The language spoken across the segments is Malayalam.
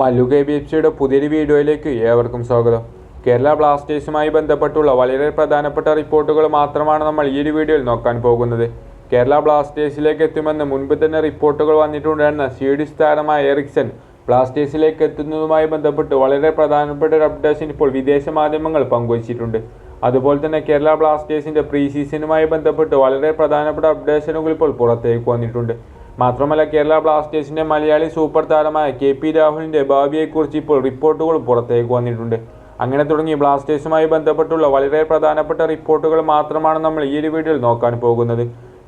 മല്ലു കെ ബി എഫ് സിയുടെ പുതിയൊരു വീഡിയോയിലേക്ക് ഏവർക്കും സ്വാഗതം. കേരള ബ്ലാസ്റ്റേഴ്സുമായി ബന്ധപ്പെട്ടുള്ള വളരെ പ്രധാനപ്പെട്ട റിപ്പോർട്ടുകൾ മാത്രമാണ് നമ്മൾ ഈ ഒരു വീഡിയോയിൽ നോക്കാൻ പോകുന്നത്. കേരള ബ്ലാസ്റ്റേഴ്സിലേക്ക് എത്തുമെന്ന് മുൻപ് തന്നെ റിപ്പോർട്ടുകൾ വന്നിട്ടുണ്ടെന്ന സ്വീഡിഷ് താരമായ എറിക്സൺ ബ്ലാസ്റ്റേഴ്സിലേക്ക് എത്തുന്നതുമായി ബന്ധപ്പെട്ട് വളരെ പ്രധാനപ്പെട്ട ഒരു അപ്ഡേഷൻ ഇപ്പോൾ വിദേശ മാധ്യമങ്ങൾ പങ്കുവച്ചിട്ടുണ്ട്. അതുപോലെ തന്നെ കേരള ബ്ലാസ്റ്റേഴ്സിന്റെ പ്രീ സീസണുമായി ബന്ധപ്പെട്ട് വളരെ പ്രധാനപ്പെട്ട അപ്ഡേഷനുകൾ ഇപ്പോൾ പുറത്തേക്ക് വന്നിട്ടുണ്ട്. മാത്രമല്ല കേരള ബ്ലാസ്റ്റേഴ്സിന്റെ മലയാളി സൂപ്പർ താരമായ കെ പി രാഹുലിന്റെ ഭാവിയെക്കുറിച്ച് ഇപ്പോൾ റിപ്പോർട്ടുകൾ പുറത്തേക്ക് വന്നിട്ടുണ്ട്. അങ്ങനെ തുടങ്ങി ബ്ലാസ്റ്റേഴ്സുമായി ബന്ധപ്പെട്ടുള്ള വളരെ പ്രധാനപ്പെട്ട റിപ്പോർട്ടുകൾ മാത്രമാണ് നമ്മൾ ഈ ഒരു വീഡിയോയിൽ നോക്കാൻ പോകുന്നത്.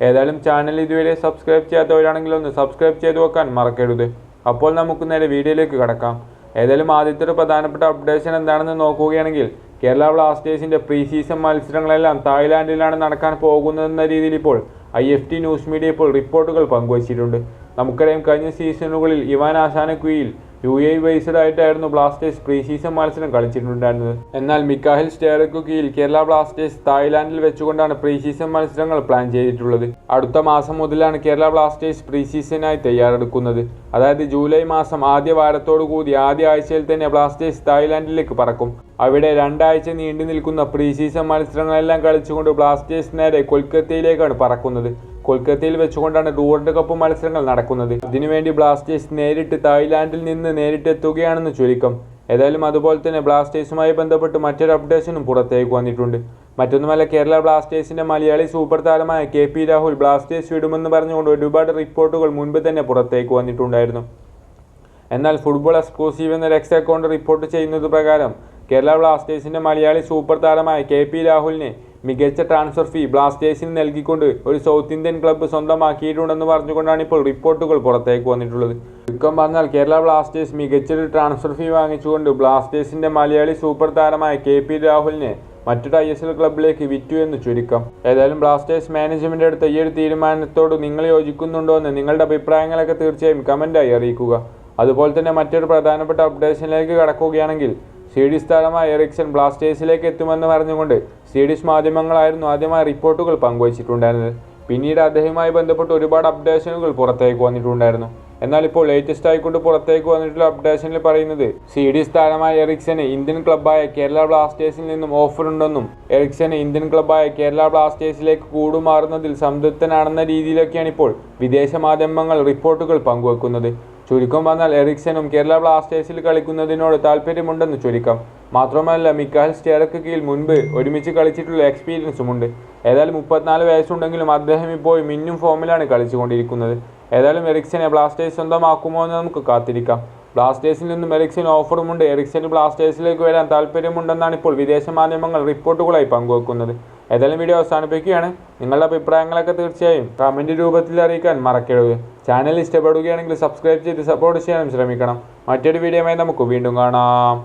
ഏതായാലും ചാനൽ ഇതുവരെ സബ്സ്ക്രൈബ് ചെയ്യാത്തവരാണെങ്കിൽ ഒന്ന് സബ്സ്ക്രൈബ് ചെയ്ത് വെക്കാൻ മറക്കരുത്. അപ്പോൾ നമുക്ക് നേരെ വീഡിയോയിലേക്ക് കടക്കാം. ഏതായാലും ആദ്യത്തെ ഒരു പ്രധാനപ്പെട്ട അപ്ഡേഷൻ എന്താണെന്ന് നോക്കുകയാണെങ്കിൽ കേരള ബ്ലാസ്റ്റേഴ്സിന്റെ പ്രീ സീസൺ മത്സരങ്ങളെല്ലാം തായ്ലാൻഡിലാണ് നടക്കാൻ പോകുന്നതെന്ന രീതിയിൽ ഇപ്പോൾ I F T news media ഇപ്പോൾ റിപ്പോർട്ടുകൾ പങ്കുവച്ചിട്ടുണ്ട്. നമുക്കറിയാം കഴിഞ്ഞ സീസണുകളിൽ ഇവാൻ ആശാനക്കുയിൽ യു എ ബേസ്ഡ് ആയിട്ടായിരുന്നു ബ്ലാസ്റ്റേഴ്സ് പ്രീ സീസൺ മത്സരം കളിച്ചിട്ടുണ്ടായിരുന്നത്. എന്നാൽ മിക്കാഹിൽ സ്റ്റേറയ്ക്കു കീഴിൽ കേരള ബ്ലാസ്റ്റേഴ്സ് തായ്ലാൻഡിൽ വെച്ചുകൊണ്ടാണ് പ്രീ സീസൺ മത്സരങ്ങൾ പ്ലാൻ ചെയ്തിട്ടുള്ളത്. അടുത്ത മാസം മുതലാണ് കേരള ബ്ലാസ്റ്റേഴ്സ് പ്രീ സീസണായി തയ്യാറെടുക്കുന്നത്. അതായത് ജൂലൈ മാസം ആദ്യ വാരത്തോടു കൂടി ആദ്യ ആഴ്ചയിൽ തന്നെ ബ്ലാസ്റ്റേഴ്സ് തായ്ലാൻഡിലേക്ക് പറക്കും. അവിടെ രണ്ടാഴ്ച നീണ്ടു നിൽക്കുന്ന പ്രീ സീസൺ മത്സരങ്ങളെല്ലാം കളിച്ചുകൊണ്ട് ബ്ലാസ്റ്റേഴ്സ് നേരെ കൊൽക്കത്തയിലേക്കാണ് പറക്കുന്നത്. കൊൽക്കത്തയിൽ വെച്ചുകൊണ്ടാണ് വേൾഡ് കപ്പ് മത്സരങ്ങൾ നടക്കുന്നത്. അതിനുവേണ്ടി ബ്ലാസ്റ്റേഴ്സ് നേരിട്ട് തായ്ലാൻഡിൽ നിന്ന് നേരിട്ടെത്തുകയാണെന്ന് ചുരുക്കം. ഏതായാലും അതുപോലെ തന്നെ ബ്ലാസ്റ്റേഴ്സുമായി ബന്ധപ്പെട്ട് മറ്റൊരു അപ്ഡേഷനും പുറത്തേക്ക് വന്നിട്ടുണ്ട്. മറ്റൊന്നുമല്ല കേരള ബ്ലാസ്റ്റേഴ്സിന്റെ മലയാളി സൂപ്പർ താരമായ കെ പി രാഹുൽ ബ്ലാസ്റ്റേഴ്സ് വിടുമെന്ന് പറഞ്ഞുകൊണ്ട് ഒരുപാട് റിപ്പോർട്ടുകൾ മുൻപ് തന്നെ പുറത്തേക്ക് വന്നിട്ടുണ്ടായിരുന്നു. എന്നാൽ ഫുട്ബോൾ എക്സ്ക്ലൂസീവ് എന്ന രക്ഷ അക്കൗണ്ട് റിപ്പോർട്ട് ചെയ്യുന്നത് പ്രകാരം കേരള ബ്ലാസ്റ്റേഴ്സിന്റെ മലയാളി സൂപ്പർ താരമായ കെ പി രാഹുലിനെ മികച്ച ട്രാൻസ്ഫർ ഫീ ബ്ലാസ്റ്റേഴ്സിന് നൽകിക്കൊണ്ട് ഒരു സൗത്ത് ഇന്ത്യൻ ക്ലബ്ബ് സ്വന്തമാക്കിയിട്ടുണ്ടെന്ന് പറഞ്ഞുകൊണ്ടാണ് ഇപ്പോൾ റിപ്പോർട്ടുകൾ പുറത്തേക്ക് വന്നിട്ടുള്ളത്. ചുരുക്കം പറഞ്ഞാൽ കേരള ബ്ലാസ്റ്റേഴ്സ് മികച്ചൊരു ട്രാൻസ്ഫർ ഫീ വാങ്ങിച്ചുകൊണ്ട് ബ്ലാസ്റ്റേഴ്സിന്റെ മലയാളി സൂപ്പർ താരമായ കെ പി രാഹുലിനെ മറ്റൊരു ഐ എസ് എൽ ക്ലബിലേക്ക് വിറ്റു എന്ന് ചുരുക്കം. ഏതായാലും ബ്ലാസ്റ്റേഴ്സ് മാനേജ്മെന്റ് എടുത്ത ഈ ഒരു തീരുമാനത്തോട് നിങ്ങൾ യോജിക്കുന്നുണ്ടോ എന്ന് നിങ്ങളുടെ അഭിപ്രായങ്ങളൊക്കെ തീർച്ചയായും കമന്റായി അറിയിക്കുക. അതുപോലെ തന്നെ മറ്റൊരു പ്രധാനപ്പെട്ട അപ്ഡേഷനിലേക്ക് കടക്കുകയാണെങ്കിൽ സ്വീഡിഷ് താരമായ എറിക്സൺ ബ്ലാസ്റ്റേഴ്സിലേക്ക് എത്തുമെന്ന് പറഞ്ഞുകൊണ്ട് സ്വീഡിഷ് മാധ്യമങ്ങളായിരുന്നു ആദ്യമായി റിപ്പോർട്ടുകൾ പങ്കുവച്ചിട്ടുണ്ടായിരുന്നത്. പിന്നീട് അദ്ദേഹവുമായി ബന്ധപ്പെട്ട് ഒരുപാട് അപ്ഡേഷനുകൾ പുറത്തേക്ക് വന്നിട്ടുണ്ടായിരുന്നു. എന്നാൽ ഇപ്പോൾ ലേറ്റസ്റ്റ് ആയിക്കൊണ്ട് പുറത്തേക്ക് വന്നിട്ടുള്ള അപ്ഡേഷനിൽ പറയുന്നത് സ്വീഡിഷ് താരമായ എറിക്സന് ഇന്ത്യൻ ക്ലബ്ബായ കേരള ബ്ലാസ്റ്റേഴ്സിൽ നിന്നും ഓഫർ ഉണ്ടെന്നും എറിക്സന് ഇന്ത്യൻ ക്ലബ്ബായ കേരള ബ്ലാസ്റ്റേഴ്സിലേക്ക് കൂടുമാറുന്നതിൽ സംതൃപ്തനാണെന്ന രീതിയിലൊക്കെയാണ് ഇപ്പോൾ വിദേശ മാധ്യമങ്ങൾ റിപ്പോർട്ടുകൾ പങ്കുവെക്കുന്നത്. ചുരുക്കം വന്നാൽ എറിക്സനും കേരള ബ്ലാസ്റ്റേഴ്സിൽ കളിക്കുന്നതിനോട് താല്പര്യമുണ്ടെന്ന് ചുരുക്കം. മാത്രമല്ല മിക്കാൽ സ്റ്റേറക്ക് കീഴിൽ മുൻപ് ഒരുമിച്ച് കളിച്ചിട്ടുള്ള എക്സ്പീരിയൻസും എക്സ്പീരിയൻസുമുണ്ട്. ഏതായാലും മുപ്പത്തിനാല് വയസ്സുണ്ടെങ്കിലും അദ്ദേഹം ഇപ്പോൾ മിന്നും ഫോമിലാണ് കളിച്ചുകൊണ്ടിരിക്കുന്നത്. ഏതായാലും എറിക്സനെ ബ്ലാസ്റ്റേഴ്സ് സ്വന്തമാക്കുമോ എന്ന് നമുക്ക് കാത്തിരിക്കാം. ബ്ലാസ്റ്റേഴ്സിൽ നിന്നും എറിക്സന് ഓഫറുമുണ്ട്. എറിക്സന് ബ്ലാസ്റ്റേഴ്സിലേക്ക് വരാൻ താല്പര്യമുണ്ടെന്നാണ് ഇപ്പോൾ വിദേശ മാധ്യമങ്ങൾ റിപ്പോർട്ടുകളായി പങ്കുവെക്കുന്നത്. ഏതായാലും വീഡിയോ അവസാനിപ്പിക്കുകയാണ്. നിങ്ങളുടെ അഭിപ്രായങ്ങളൊക്കെ തീർച്ചയായും കമന്റ് രൂപത്തിൽ അറിയിക്കാൻ മറക്കരുത്. ചാനൽ ഇഷ്ടപ്പെടുകയാണെങ്കിൽ സബ്സ്ക്രൈബ് ചെയ്ത് സപ്പോർട്ട് ചെയ്യാനും ശ്രമിക്കണം. മറ്റൊരു വീഡിയോയുമായി നമുക്ക് വീണ്ടും കാണാം.